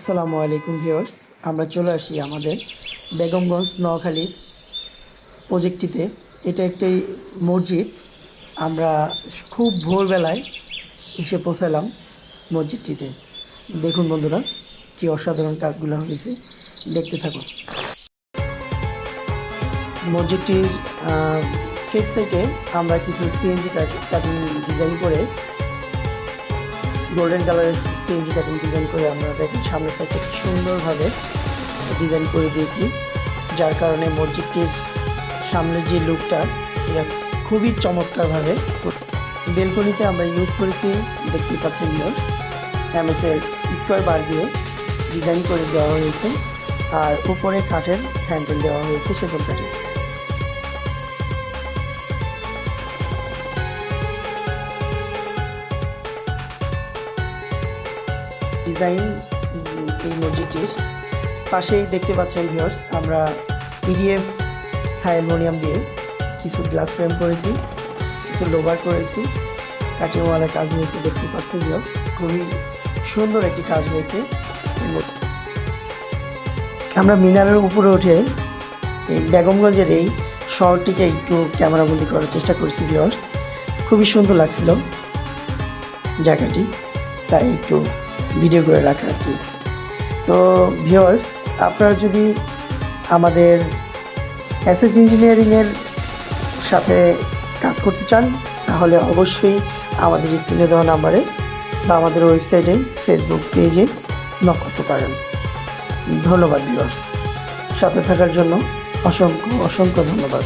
আসসালামু আলাইকুম ভিউয়ার্স, আমরা চলে আসি আমাদের বেগমগঞ্জ নোয়াখালীর প্রজেক্টটিতে। এটা একটি মসজিদ, আমরা খুব ভোরবেলায় এসে পৌঁছালাম মসজিদটিতে। দেখুন বন্ধুরা, কি অসাধারণ কাজগুলো হয়েছে। দেখতে থাকুন। মসজিদটির ফেস সাইডে আমরা কিছু সিএনজি কাটিং ডিজাইন করে গোল্ডেন কালারের সিএনজি কাটিং ডিজাইন করে আমরা দেখেন সামনের সাইডে সুন্দরভাবে ডিজাইন করে দিয়েছি, যার কারণে মসজিদটির সামনের যে লুকটা এটা খুবই চমৎকারভাবে বেলকনিতে আমরা ইউজ করেছি দেখতে পাচ্ছেন ইউজ এমএসের স্কোয়ার বার দিয়ে ডিজাইন করে দেওয়া হয়েছে, আর উপরে কাঠের হ্যান্ডেল দেওয়া হয়েছে সেগুন কাঠের ডিজাইন এই মসজিদটির পাশেই দেখতে পাচ্ছেন ভিউয়ার্স আমরা পিডিএফ থাইলমোনিয়াম দিয়ে কিছু গ্লাস ফ্রেম করেছি, কিছু লোভার করেছি কাটিংওয়ালা কাজ হয়েছে, দেখতে পাচ্ছেন ভিউয়ার্স খুবই সুন্দর একটি কাজ হয়েছে। আমরা মিনারের উপরে উঠে এই বেগমগঞ্জের এই শহরটিকে একটু ক্যামেরাবন্দি করার চেষ্টা করছি ভিউয়ার্স খুবই সুন্দর লাগছিল জায়গাটি, তাই একটু ভিডিও করে রাখা আর কি। তো ভিউয়ার্স আপনারা যদি আমাদের এসএস ইঞ্জিনিয়ারিংয়ের সাথে কাজ করতে চান, তাহলে অবশ্যই আমাদের স্ক্রিনে দেওয়া নাম্বারে বা আমাদের ওয়েবসাইটে ফেসবুক পেজে নক করতে পারেন। ধন্যবাদ ভিউয়ার্স সাথে থাকার জন্য অসংখ্য অসংখ্য ধন্যবাদ।